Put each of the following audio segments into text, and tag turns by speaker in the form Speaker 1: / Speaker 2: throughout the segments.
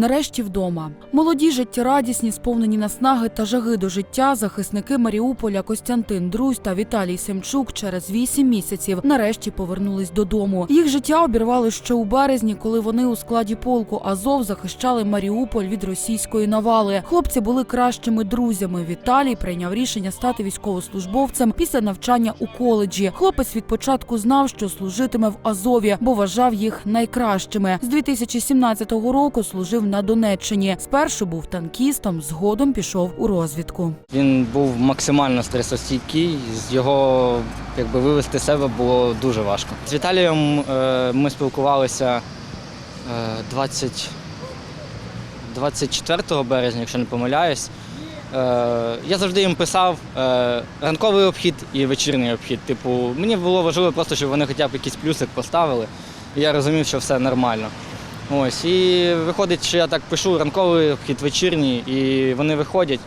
Speaker 1: Нарешті вдома. Молоді життєрадісні, сповнені наснаги та жаги до життя, захисники Маріуполя Костянтин Друзь та Віталій Семчук через вісім місяців нарешті повернулись додому. Їх життя обірвали ще у березні, коли вони у складі полку Азов захищали Маріуполь від російської навали. Хлопці були кращими друзями. Віталій прийняв рішення стати військовослужбовцем після навчання у коледжі. Хлопець від початку знав, що служитиме в Азові, бо вважав їх найкращими. З 2017 року служив на Донеччині. Спершу був танкістом, згодом пішов у розвідку.
Speaker 2: Він був максимально стресостійкий, з його якби вивести себе було дуже важко. З Віталієм е, ми спілкувалися е, 20, 24 березня, якщо не помиляюсь. Е, я завжди їм писав е, ранковий обхід і вечірній обхід. Типу, мені було важливо просто, щоб вони хоча б якийсь плюсик поставили. І я розумів, що все нормально. Ось, і виходить, що я так пишу ранковий обхід, вечірній, і вони виходять.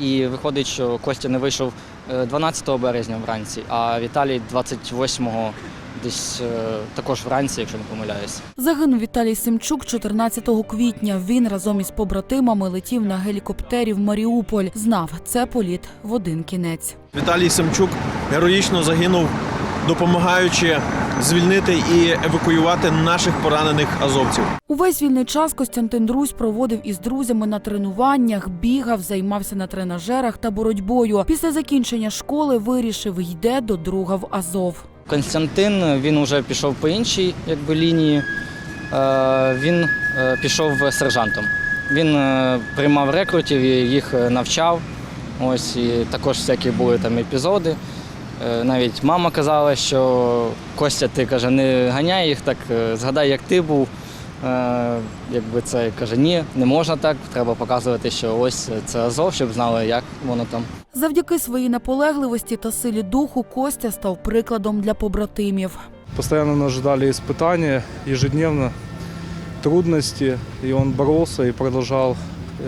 Speaker 2: І виходить, що Костя не вийшов е, 12 березня вранці, а Віталій 28-го десь е, також вранці, якщо не помиляюсь.
Speaker 1: Загинув Віталій Семчук 14 квітня. Він разом із побратимами летів на гелікоптері в Маріуполь. Знав, це політ в один кінець.
Speaker 3: Віталій Семчук героїчно загинув, допомагаючи звільнити і евакуювати наших поранених азовців.
Speaker 1: Увесь вільний час Костянтин Друзь проводив із друзями на тренуваннях, бігав, займався на тренажерах та боротьбою. Після закінчення школи вирішив йде до друга в Азов.
Speaker 2: Константин він вже пішов по іншій якби, лінії. Е, Він е, пішов сержантом. Він е, приймав рекрутів і їх навчав. Ось і також всякі були там епізоди. Е, Навіть мама казала, що Костя, ти каже, не ганяй їх так, е, згадай, як ти був. Е, Якби це каже, ні, не можна так. Треба показувати, що ось це Азов, щоб знали, як воно там.
Speaker 1: Завдяки своїй наполегливості та силі духу Костя став прикладом для побратимів.
Speaker 4: Постоянно нас ждали испытания, ежедневно трудности, и он боролся и продолжал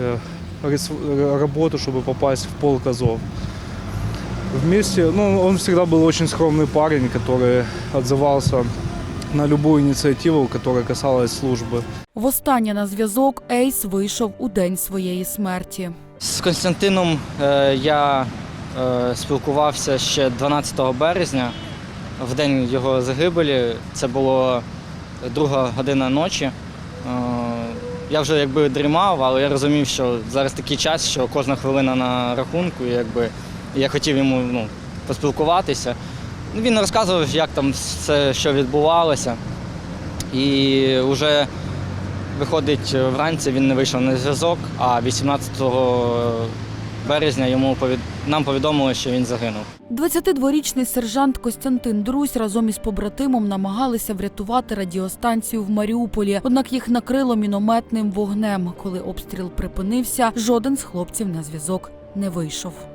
Speaker 4: э, рис- э, работу, чтобы попасть в полк Азов. Вместе, ну, он всегда был очень скромный парень, который отзывался на любую инициативу, которая касалась службы.
Speaker 1: Востаннє на зв'язок Ейс вийшов у день своєї смерті.
Speaker 2: З Константином е, я е, спілкувався ще 12 березня, в день його загибелі. Це було друга година ночі. Е, я вже якби дрімав, але я розумів, що зараз такий час, що кожна хвилина на рахунку, і якби і я хотів йому ну, поспілкуватися. Ну, Він розказував, як там все, що відбувалося. І вже Виходить, вранці він не вийшов на зв'язок, а 18 березня йому повід... нам повідомили, що він загинув.
Speaker 1: 22-річний сержант Костянтин Друзь разом із побратимом намагалися врятувати радіостанцію в Маріуполі. Однак їх накрило мінометним вогнем. Коли обстріл припинився, жоден з хлопців на зв'язок не вийшов.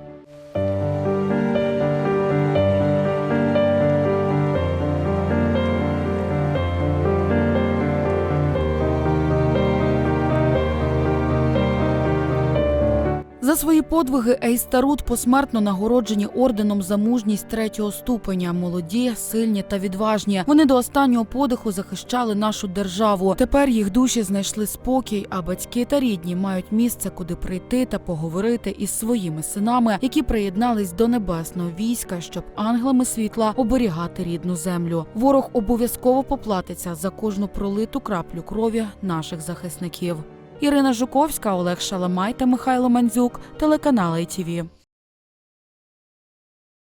Speaker 1: За свої подвиги Ейс та Рут посмертно нагороджені орденом за мужність третього ступеня. Молоді, сильні та відважні. Вони до останнього подиху захищали нашу державу. Тепер їх душі знайшли спокій, а батьки та рідні мають місце, куди прийти та поговорити із своїми синами, які приєднались до небесного війська, щоб ангелами світла оберігати рідну землю. Ворог обов'язково поплатиться за кожну пролиту краплю крові наших захисників. Ірина Жуковська, Олег Шаламай та Михайло Мандзюк, телеканал ITV.